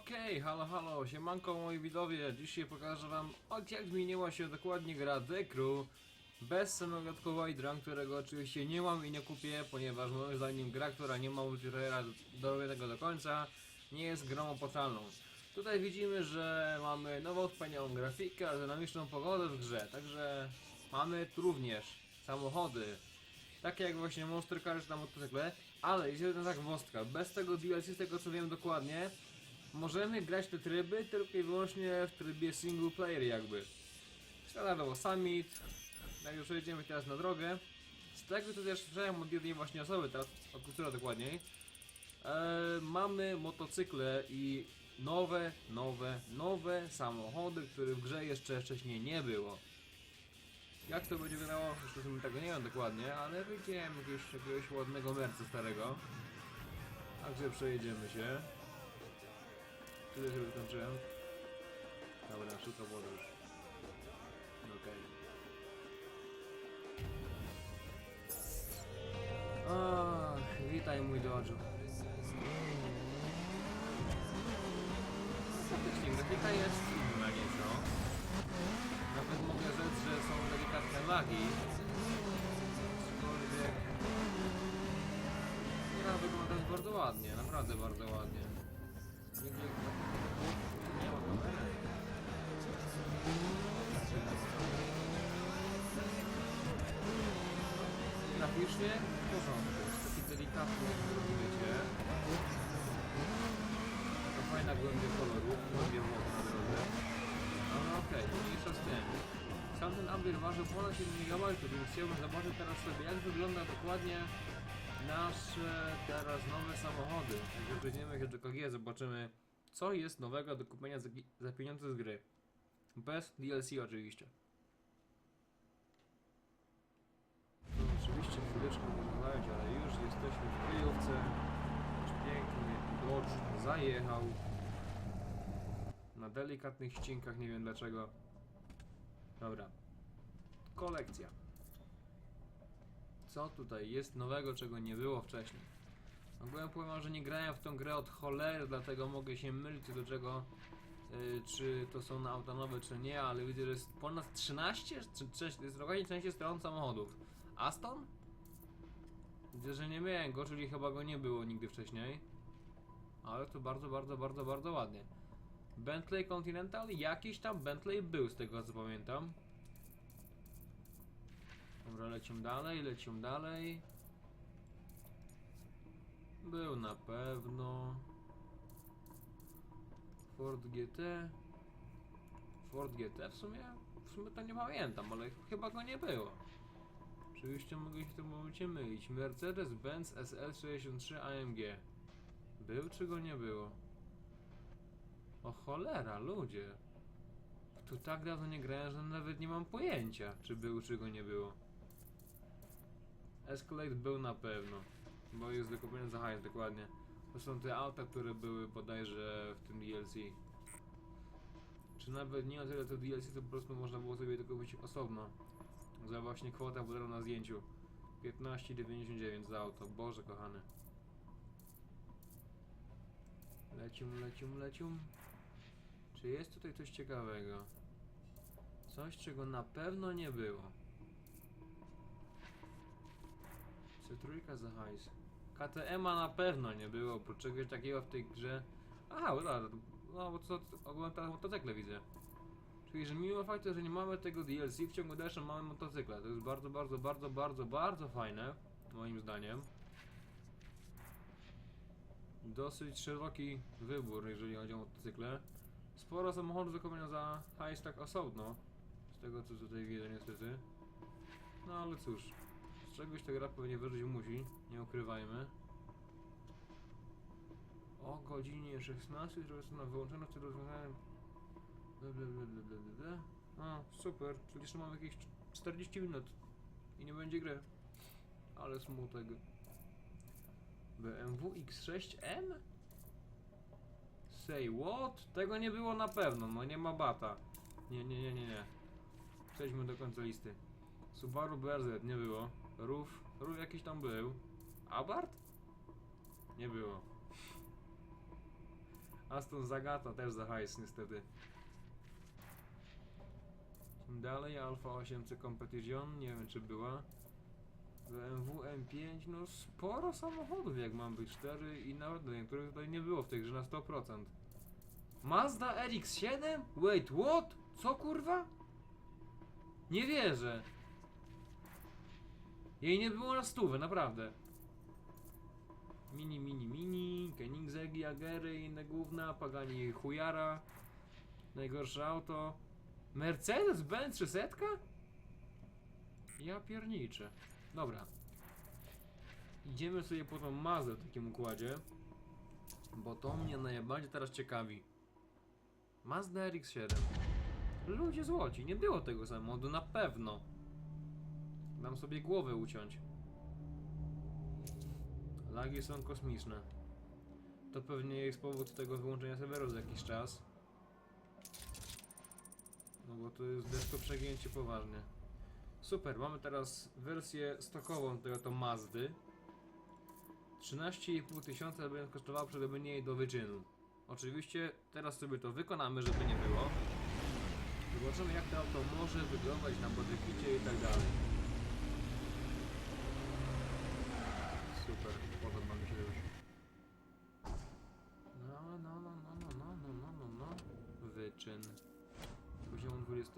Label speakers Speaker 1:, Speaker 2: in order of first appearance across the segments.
Speaker 1: Okej, halo, halo, siemanko moi widowie. Dzisiaj pokażę wam od jak zmieniła się dokładnie gra The Crew bez samego Wydra, którego oczywiście nie mam i nie kupię, ponieważ moim zdaniem gra, która nie ma multiplayera dorobionego do końca, nie jest grą opłacalną. Tutaj widzimy, że mamy nową wspaniałą grafikę, dynamiczną pogodę w grze, także mamy tu również samochody, takie jak właśnie Monster Car czy na motocykle, ale jest jedna zagwozdka, bez tego DLC, z tego co wiem dokładnie, możemy grać te tryby tylko i wyłącznie w trybie single player jakby. Standardowo summit, jak już przejdziemy teraz na drogę, z tego co też słyszałem od jednej właśnie osoby, teraz od która dokładniej, e, mamy motocykle i nowe, nowe, nowe samochody, których w grze jeszcze wcześniej nie było. Jak to będzie wyglądało, sobie tego nie wiem dokładnie, ale widziałem jakiegoś, jakiegoś ładnego merca starego. Także przejedziemy się. Tyle sobie wykończyłem. Dobra, szybko podróż. Okej. Ach, witaj mój Dodge. Faktycznie, grafika jest inna nieco. Nawet mogę rzec, że są delikatne lagi. Aczkolwiek... Gra wygląda bardzo ładnie, naprawdę bardzo ładnie. Graficznie w porządku, jest taki delikatny, jak rozumiecie. To fajna głębia koloru, głębia wody na drodze. Ale okej, mniejsza z tym. Sam ten Amber waży ponad 7 GB, więc chciałbym zobaczyć teraz sobie jak wygląda dokładnie nasze teraz nowe samochody. Przejdziemy się do KG, zobaczymy co jest nowego do kupienia za, za pieniądze z gry. Bez DLC oczywiście. No, oczywiście chwileczkę może zająć, ale już jesteśmy w kryjówce. Nasz piękny Dodge zajechał. Na delikatnych ścinkach, nie wiem dlaczego. Dobra. Kolekcja. Co tutaj jest nowego, czego nie było wcześniej? Ogólnie powiem, że nie grałem w tą grę od cholery, dlatego mogę się mylić do czego, yy, czy to są na auta nowe, czy nie, ale widzę, że jest ponad 13, czy, czy jest dokładnie 13 stron samochodów. Aston? Widzę, że nie miałem go, czyli chyba go nie było nigdy wcześniej. Ale to bardzo, bardzo, bardzo, bardzo ładnie. Bentley Continental? Jakiś tam Bentley był, z tego co pamiętam. Dobra, lecimy dalej, lecimy dalej. Był na pewno. Ford GT. Ford GT w sumie? W sumie to nie pamiętam, ale chyba go nie było. Oczywiście mogę się w tym momencie mylić. Mercedes-Benz SL63 AMG. Był czy go nie było? O cholera, ludzie. Tu tak dawno nie grałem, że nawet nie mam pojęcia, czy był, czy go nie było. Escalade był na pewno, bo jest do kupienia za hajs, dokładnie. To są te auta, które były bodajże w tym DLC. Czy nawet nie o tyle to DLC, to po prostu można było sobie to kupić osobno. Za właśnie kwota podana na zdjęciu. 15,99 za auto, Boże kochany. Lecium, lecium, lecium. Czy jest tutaj coś ciekawego? Coś, czego na pewno nie było. C3 za hajs. KTM-a na pewno nie było, bo czegoś takiego w tej grze... Aha, no, no bo co, teraz motocykle widzę. Czyli, że mimo faktu, że nie mamy tego DLC, w ciągu dalszym mamy motocykle. To jest bardzo, bardzo, bardzo, bardzo, bardzo fajne, moim zdaniem. Dosyć szeroki wybór, jeżeli chodzi o motocykle. Sporo samochodów do za hajs tak osobno. Z tego co tutaj widzę niestety. No ale cóż. Z czegoś ta gra pewnie wyżyć musi, nie ukrywajmy. O godzinie 16, że jest ona wyłączona w A, super, czyli jeszcze mam jakieś 40 minut i nie będzie gry. Ale smutek. BMW X6M? Say what? Tego nie było na pewno, no nie ma bata. Nie, nie, nie, nie, nie. Przejdźmy do końca listy. Subaru BRZ nie było. Rów, Rów jakiś tam był. Abarth? Nie było. Aston Zagata też za hajs niestety. Dalej Alfa 8C Competition, nie wiem czy była. BMW M5, no sporo samochodów jak mam być, 4 i nawet niektórych tutaj nie było w tej grze na 100%. Mazda RX-7? Wait, what? Co kurwa? Nie wierzę. Jej nie było na stówę, naprawdę. Mini, mini, mini, Koenigsegg, Jagery inne gówna, Pagani chujara. Najgorsze auto. Mercedes-Benz 300? Ja pierniczę. Dobra. Idziemy sobie po tą Mazdę w takim układzie. Bo to mnie najbardziej teraz ciekawi. Mazda RX-7. Ludzie złoci, nie było tego samochodu, na pewno. Dam sobie głowę uciąć. Lagi są kosmiczne. To pewnie jest powód tego wyłączenia serweru za jakiś czas. Bo to jest desko przegięcie poważnie. Super, mamy teraz wersję stokową tego to Mazdy. 13,5 tysiąca będzie kosztowało przedrobienie jej do wyczynu. Oczywiście teraz sobie to wykonamy, żeby nie było. Zobaczymy jak to auto może wyglądać na bodykicie i tak dalej.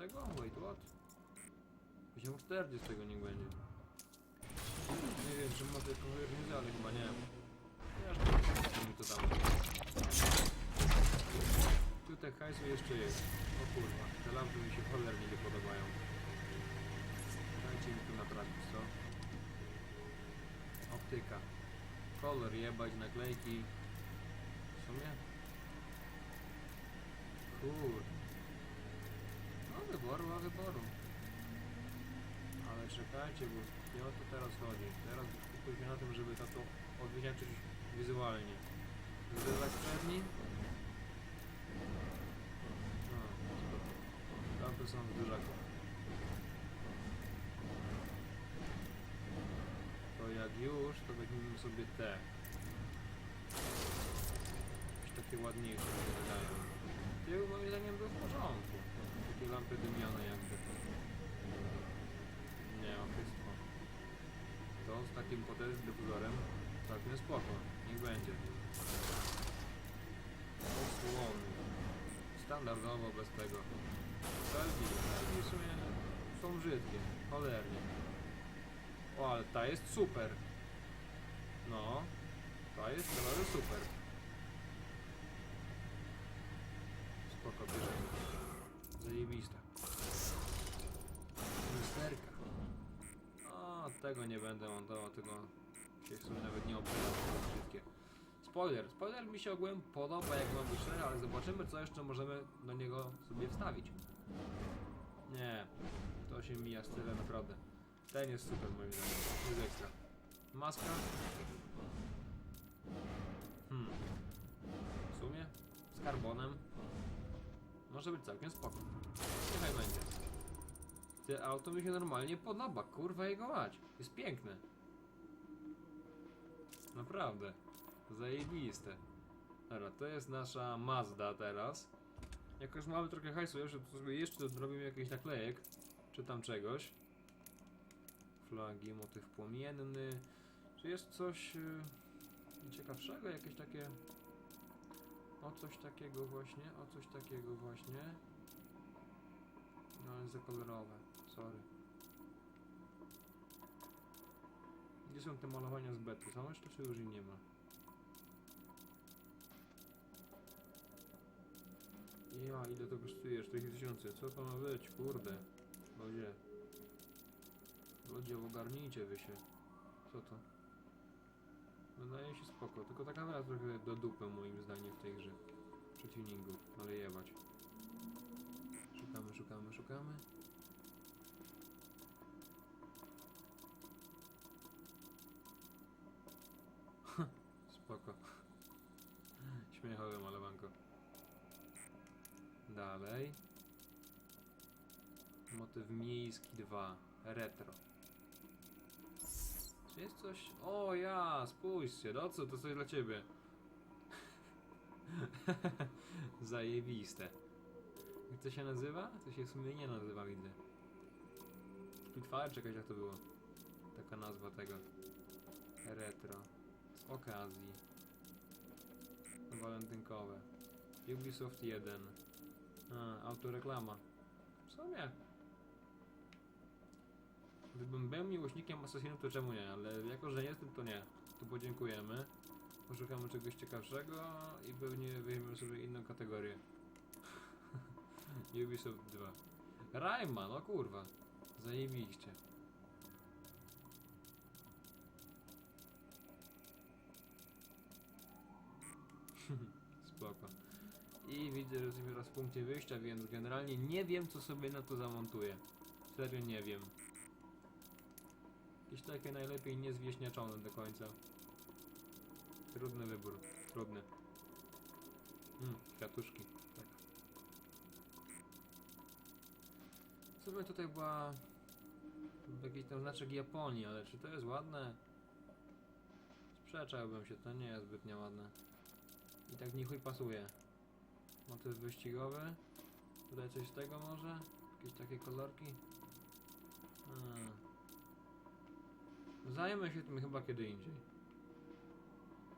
Speaker 1: 20? Wait, what? Poziomu 40 niech będzie. Nie wiem, czy ma to różnicę, ale chyba nie. Już mi to tam. Tutaj hajsu jeszcze jest. O kurwa, te lampy mi się cholernie nie podobają. Dajcie mi tu naprawić, co? Optyka. Kolor jebać, naklejki. W sumie? Kur. Wyboru, a wyboru. Ale czekajcie, bo nie o to teraz chodzi. Teraz skupię na tym, żeby to odwdzięczyć wizualnie. Zderzak przedni. No, spoko. Lampy są w. To jak już, to weźmiemy sobie te. Jakieś takie ładniejsze mi się wydają. Te moim zdaniem były w porządku. Lampy dymione jakby. Nie, wszystko. To z takim potężnym dyfuzorem całkiem spoko. Niech będzie. Osłony. Standardowo bez tego. Felgi, felgi w sumie są brzydkie. Cholernie. O, ale ta jest super. No. Ta jest naprawdę super. Spoko, bierzemy. Zajebista. Lusterka. O, tego nie będę montował, tego się w sumie nawet nie obejrzał, wszystkie. Spoiler. Spoiler mi się ogółem podoba, jak mam być ale zobaczymy, co jeszcze możemy do niego sobie wstawić. Nie, to się mija z tyle naprawdę. Ten jest super moim zdaniem, jest ekstra. Maska. Hmm. W sumie z karbonem. Może być całkiem spoko. Niechaj będzie. Te auto mi się normalnie podoba, kurwa jego mać. Jest piękne. Naprawdę. Zajebiste. Dobra, to jest nasza Mazda teraz. Jakoś mamy trochę hajsu, jeszcze, jeszcze zrobimy jakiś naklejek, czy tam czegoś. Flagi, motyw płomienny. Czy jest coś yy, ciekawszego? Jakieś takie... O coś takiego właśnie, o coś takiego właśnie. No ale za kolorowe, sorry. Gdzie są te malowania z bety? Są jeszcze czy już ich nie ma? Ja, ile to kosztuje? 4000. Co to ma być? Kurde. Ludzie. Ludzie, ogarnijcie wy się. Co to? Wydaje się spoko, tylko ta kamera trochę do dupy moim zdaniem w tej grze. Tuningu, ale jebać. Szukamy, szukamy, szukamy. Spoko. Śmiechowe malowanko. Dalej. Motyw miejski 2. Retro. Jest coś... O ja, spójrzcie, no co, to coś dla ciebie. Zajebiste. Jak to się nazywa? To się w sumie nie nazywa, widzę. Spitfire czy jak to było? Taka nazwa tego. Retro. Z okazji. Walentynkowe. Ubisoft 1. A, autoreklama. W sumie. Gdybym był miłośnikiem Assassinów, to czemu nie? Ale jako, że nie jestem, to nie. Tu podziękujemy. Poszukamy czegoś ciekawszego i pewnie weźmiemy sobie inną kategorię. Ubisoft 2. Rayman, no kurwa. Zajebiście. Spoko. I widzę, że jesteśmy teraz w punkcie wyjścia, więc generalnie nie wiem, co sobie na to zamontuję. Serio nie wiem. Jakieś takie najlepiej niezwieśniaczone do końca. Trudny wybór. Trudny. Hmm, kwiatuszki. Tak. W sumie tutaj była... Jakiś tam znaczek Japonii, ale czy to jest ładne? Sprzeczałbym się, to nie jest zbytnio ładne. I tak nie chuj pasuje. Motyw wyścigowy. Tutaj coś z tego może? Jakieś takie kolorki? Hmm. Zajmę się tym chyba kiedy indziej.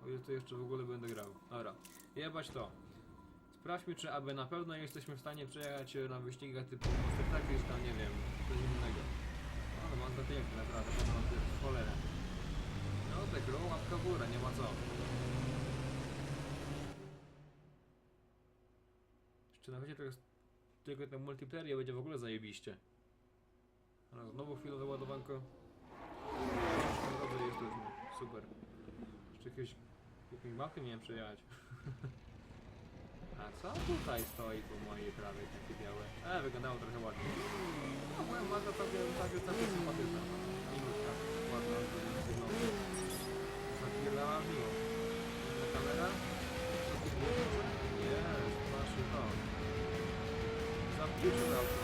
Speaker 1: O ile to jeszcze w ogóle będę grał. Dobra, jebać to. Sprawdźmy, czy aby na pewno jesteśmy w stanie przejechać na wyścigach typu Monster czy tam nie wiem, coś innego. No, to mam za piękne, naprawdę, to mam w cholerę. No, te grą łapka w górę, nie ma co. Jeszcze na to jest tylko ten multiplayer będzie w ogóle zajebiście. Ale znowu chwilowe ładowanko. No dobrze, jesteśmy. Super. Jeszcze jakieś... Jakąś mapkę miałem przejechać. A co tutaj stoi po mojej prawej takie białe? E, wyglądało trochę ładnie. No, moja Mazda całkiem, całkiem, całkiem sympatyczna. Minutka. Ładna, wygląda. Zapierdala miło. Inna kamera? Jest, patrzcie to. Zapierdala auto nawet. Mamy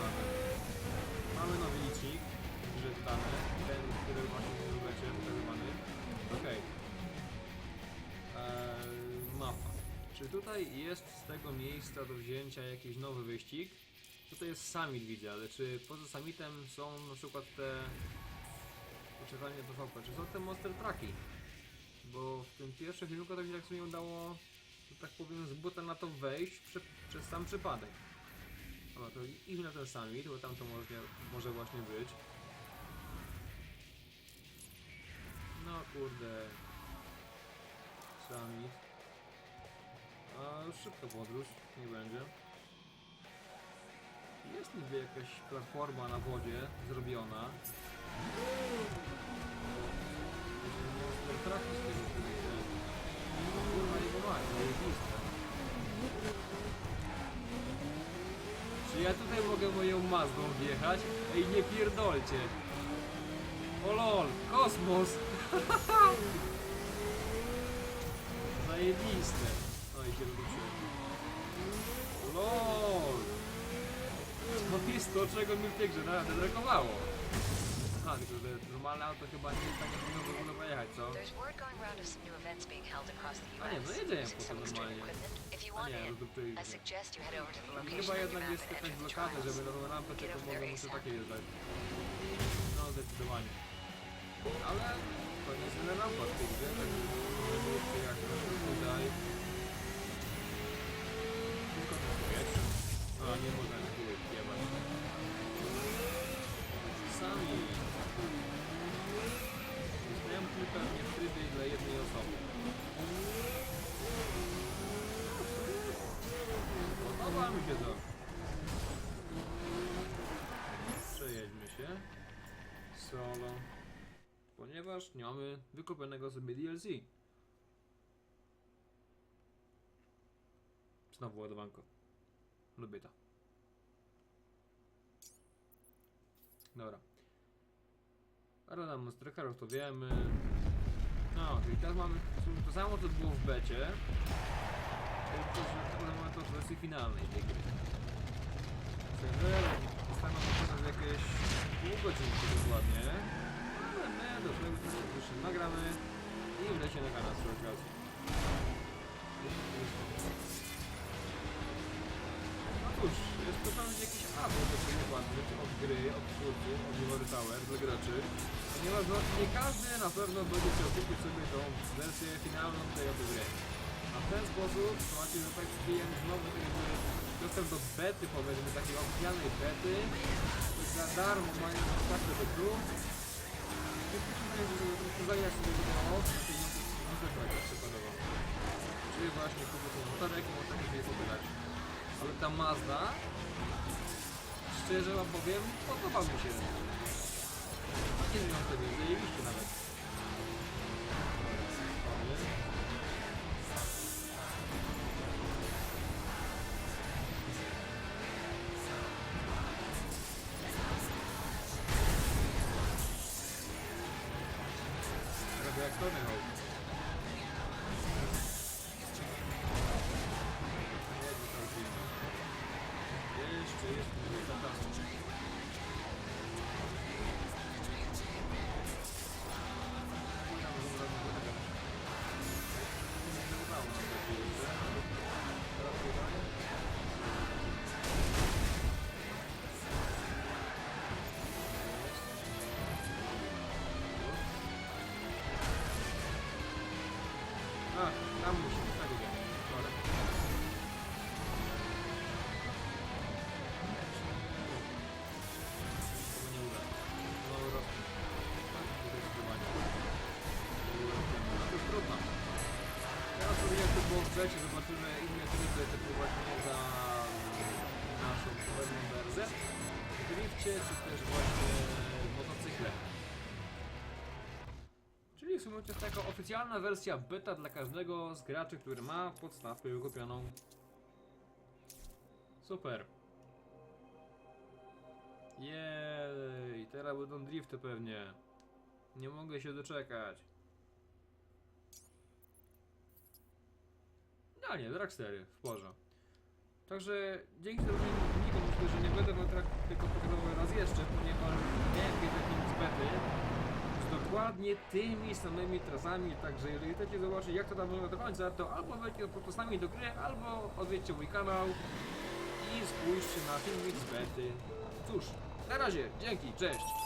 Speaker 1: miejsca do wzięcia jakiś nowy wyścig? Tutaj jest summit widzę, ale czy poza summitem są na przykład te... Oczekiwanie do VP, czy są te monster trucki? Bo w tym pierwszym filmiku to mi tak sobie udało, że tak powiem, z buta na to wejść prze, przez sam przypadek. Dobra, to idźmy na ten summit, bo tam to może, może właśnie być. No kurde. Summit. A szybko podróż, nie będzie. Jest niby jakaś platforma na wodzie zrobiona. Z tego. Kurwa mać, zajebiste. Czy ja tutaj mogę moją Mazdą wjechać? Ej, nie pierdolcie! O lol, kosmos! Zajebiste! No się wróciłem. LOL! To jest to, czego mi w tej grze naprawdę brakowało. Aha, tylko że normalne auto chyba nie jest tak, jak powinno ogóle pojechać, co?
Speaker 2: There's word going around of some new events being held across the
Speaker 1: A nie,
Speaker 2: U.S.
Speaker 1: no jedziemy
Speaker 2: using
Speaker 1: po to normalnie.
Speaker 2: equipment. If you
Speaker 1: A
Speaker 2: want
Speaker 1: nie, no
Speaker 2: in,
Speaker 1: to tutaj...
Speaker 2: I suggest you head over to the
Speaker 1: I
Speaker 2: location
Speaker 1: Chyba
Speaker 2: on your
Speaker 1: jednak
Speaker 2: map
Speaker 1: jest jakaś blokada,
Speaker 2: trials.
Speaker 1: żeby na rampę
Speaker 2: Get
Speaker 1: tylko
Speaker 2: over there
Speaker 1: mogę muszę
Speaker 2: ASAP.
Speaker 1: takie jeżdżać. No zdecydowanie. Ale to nie jest tyle rampa w tej grze, tak żeby jeszcze jak tutaj. A nie można tu jebać. Sami. Zostałem tylko nie w trybie dla jednej osoby. Podoba mi się to. Przejedźmy się. Solo. Ponieważ nie mamy wykupionego sobie DLC. Znowu ładowanko. Lubię to. Dobra. Arena Monster Carów to wiemy. No, czyli teraz mamy to samo co było w becie. Tylko, że tak naprawdę mamy to w wersji finalnej tej gry. Serwer zostaną pokazać jakieś pół godzinki dokładnie. Ale my do tego już nagramy i wlecie na kanał z okazji. Cóż, pewnie jakiś atut do przykładu od gry, od twórców, od Ivory Tower dla graczy. Ponieważ no, nie każdy na pewno będzie chciał kupić sobie tą wersję finalną tej oto gry. A w ten sposób macie, że tak klient znowu jakby dostęp do bety, powiedzmy, takiej oficjalnej bety, to za darmo mają dostawę do gru. Zajrzeć sobie do tego tej. Czyli właśnie kupię ten motorek i. Ale ta Mazda, szczerze wam powiem, podoba mi się. Nie wiem, ją zajebiście nawet. To jest taka oficjalna wersja beta dla każdego z graczy, który ma podstawkę już kupioną. Super. Jej, teraz będą drifty pewnie. Nie mogę się doczekać. No nie, Dragstery, w porze. Także dzięki temu filmikom myślę, że nie będę wam tylko pokazywał raz jeszcze, ponieważ miałem filmów z bety dokładnie tymi samymi trasami, także jeżeli chcecie zobaczyć jak to tam wygląda do końca, to albo wejdźcie po prostu sami do gry, albo odwiedźcie mój kanał i spójrzcie na filmik z bety. Cóż, na razie, dzięki, cześć!